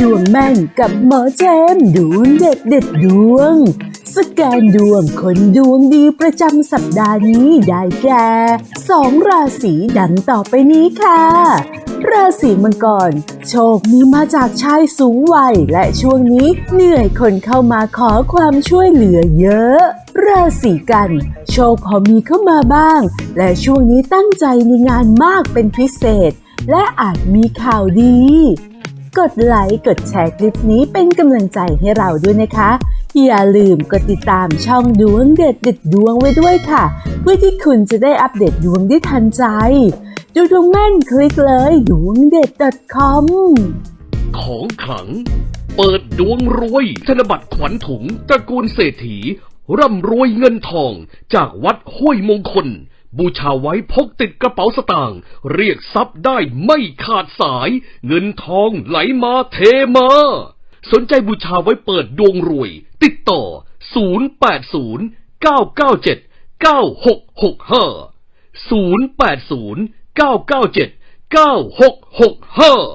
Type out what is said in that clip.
ดวงแม่นกับหมอแจมดวงเด็ดเด็ดดวง สแกนดวงคนดวงดีประจำสัปดาห์นี้ได้แก่สองราศีดังต่อไปนี้ค่ะ ราศีมังกร โชคมีมาจากชายสูงวัยและช่วงนี้เหนื่อยคนเข้ามาขอความช่วยเหลือเยอะราศีกัน โชคพอมีเข้ามาบ้าง และช่วงนี้ตั้งใจในงานมากเป็นพิเศษ และอาจมีข่าวดี กดไลค์ กดแชร์คลิปนี้เป็นกำลังใจให้เราด้วยนะคะ อย่าลืมกดติดตามช่องดวงเด็ดเด็ดดวงไว้ด้วยค่ะ เพื่อที่คุณจะได้อัปเดตดวงได้ทันใจ ดูดวงแม่นคลิกเลยดวงเด็ด .com ของขลัง เปิดดวงรวย ธนบัตรขวัญถุงตระกูลเศรษฐี ร่ำรวยเงินทองจากวัดห้วยมงคล บูชาไว้พกติดกระเป๋าสตางค์เรียกทรัพย์ได้ไม่ขาดสาย เงินทองไหลมาเทมา สนใจบูชาไว้เปิดดวงรวย ติดต่อ 080 997 9665 080 997 9665